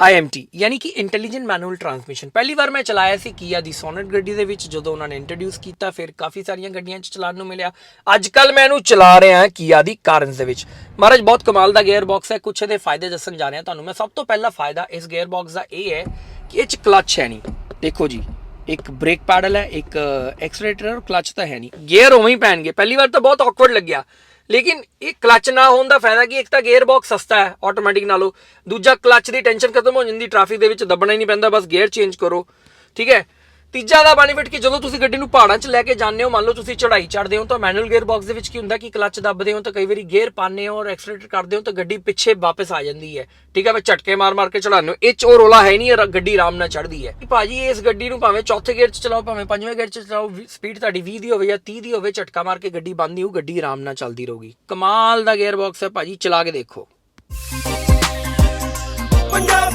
IMT ਯਾਨੀ ਕਿ intelligent manual transmission ਪਹਿਲੀ ਵਾਰ ਮੈਂ ਚਲਾਇਆ ਸੀ ਕੀਆ ਦੀ ਸੋਨਟ ਗੱਡੀ ਦੇ ਵਿੱਚ, ਜਦੋਂ ਉਹਨਾਂ ਨੇ ਇੰਟਰੋਡਿਊਸ ਕੀਤਾ, ਫਿਰ ਕਾਫੀ ਸਾਰੀਆਂ ਗੱਡੀਆਂ 'ਚ ਚਲਾਉਣ ਨੂੰ ਮਿਲਿਆ। ਅੱਜ ਕੱਲ ਮੈਂ ਇਹਨੂੰ ਚਲਾ ਰਿਹਾ ਕੀਆ ਦੀ ਕਾਰਨਸ ਦੇ ਵਿੱਚ। ਮਹਾਰਾਜ, ਬਹੁਤ ਕਮਾਲ ਦਾ ਗੇਅਰ ਬਾਕਸ ਹੈ, ਕੁਛ ਇਹਦੇ ਫਾਇਦੇ ਦੱਸਣ ਜਾ ਰਿਹਾ ਤੁਹਾਨੂੰ। ਮੈਂ ਸਭ ਤੋਂ ਪਹਿਲਾ ਫਾਇਦਾ ਇਸ ਗੇਅਰ ਬਾਕਸ ਦਾ ਇਹ ਹੈ ਕਿ ਇਹ 'ਚ ਕਲੱਚ ਹੈ ਨਹੀਂ। ਦੇਖੋ ਜੀ, ਇੱਕ ਬ੍ਰੇਕ ਪੈਡਲ ਹੈ, ਇੱਕ ਐਕਸਲੇਟਰ ਔਰ ਕਲਚ ਤਾਂ ਹੈ ਨਹੀਂ। ਗੇਅਰ ਉਵੇਂ ਹੀ ਪੈਣਗੇ। ਪਹਿਲੀ ਵਾਰ ਤਾਂ ਬਹੁਤ ਔਕਵਰਡ ਲੱਗਿਆ। ਲੇਕਿਨ ਇਹ ਕਲਚ ਨਾ ਹੋਣ ਦਾ ਫਾਇਦਾ ਕੀ? ਇੱਕ ਤਾਂ ਗੇਅਰ ਬਾਕਸ ਸਸਤਾ ਹੈ ਆਟੋਮੈਟਿਕ ਨਾਲੋਂ। ਦੂਜਾ ਕਲਚ ਦੀ ਟੈਨਸ਼ਨ ਖਤਮ ਹੋ ਜਾਂਦੀ ਟ੍ਰੈਫਿਕ ਦੇ ਵਿੱਚ ਦੱਬਣਾ ਹੀ ਨਹੀਂ ਪੈਂਦਾ, ਬਸ ਗੇਅਰ ਚੇਂਜ ਕਰੋ। ਠੀਕ ਹੈ? ਤੀਜਾ ਦਾ ਬੈਨੀਫਿਟ ਕਿ ਜਦੋਂ ਤੁਸੀਂ ਗੱਡੀ ਨੂੰ ਪਹਾੜਾਂ 'ਚ ਲੈ ਕੇ ਜਾਂਦੇ ਹੋ, ਮੰਨ ਲਓ ਤੁਸੀਂ ਚੜ੍ਹਾਈ ਚੜ੍ਹਦੇ ਹੋ, ਤਾਂ ਮੈਨੂਅਲ ਗੇਅਰ ਬਾਕਸ ਦੇ ਵਿੱਚ ਕੀ ਹੁੰਦਾ ਕਿ ਕਲਚ ਦੱਬਦੇ ਹੋ ਤਾਂ ਕਈ ਵਾਰੀ ਗੇਅਰ ਪਾਉਂਦੇ ਹੋ ਔਰ ਐਕਸਲਰੇਟਰ ਕਰਦੇ ਹੋ ਤਾਂ ਗੱਡੀ ਪਿੱਛੇ ਵਾਪਸ ਆ ਜਾਂਦੀ ਹੈ। ਠੀਕ ਹੈ ਵੇ ਝਟਕੇ ਮਾਰ ਮਾਰ ਕੇ ਚੜਾਉਂਦੇ ਹੋ। ਇਹ 'ਚ ਉਹ ਰੋਲਾ ਹੈ ਨਹੀਂ ਗੱਡੀ ਆਰਾਮ ਨਾਲ ਚੜ੍ਹਦੀ ਹੈ। ਭਾਜੀ ਇਸ ਗੱਡੀ ਨੂੰ ਭਾਵੇਂ ਚੌਥੇ ਗੇਅਰ 'ਚ ਚਲਾਓ, ਭਾਵੇਂ ਪੰਜਵੇਂ ਗੇਅਰ 'ਚ ਚਲਾਓ ਸਪੀਡ ਤੁਹਾਡੀ 20 ਦੀ ਹੋਵੇ ਜਾਂ 30 ਦੀ ਹੋਵੇ, ਝਟਕਾ ਮਾਰ ਕੇ ਗੱਡੀ ਬੰਦ ਨਹੀਂ ਹੋਊ, ਗੱਡੀ ਆਰਾਮ ਨਾਲ ਚੱਲਦੀ ਰਹੂਗੀ। ਕਮਾਲ ਦਾ ਗੇਅਰ ਬਾਕਸ ਹੈ ਭਾਜੀ, ਚਲਾ ਕੇ ਦੇਖੋ।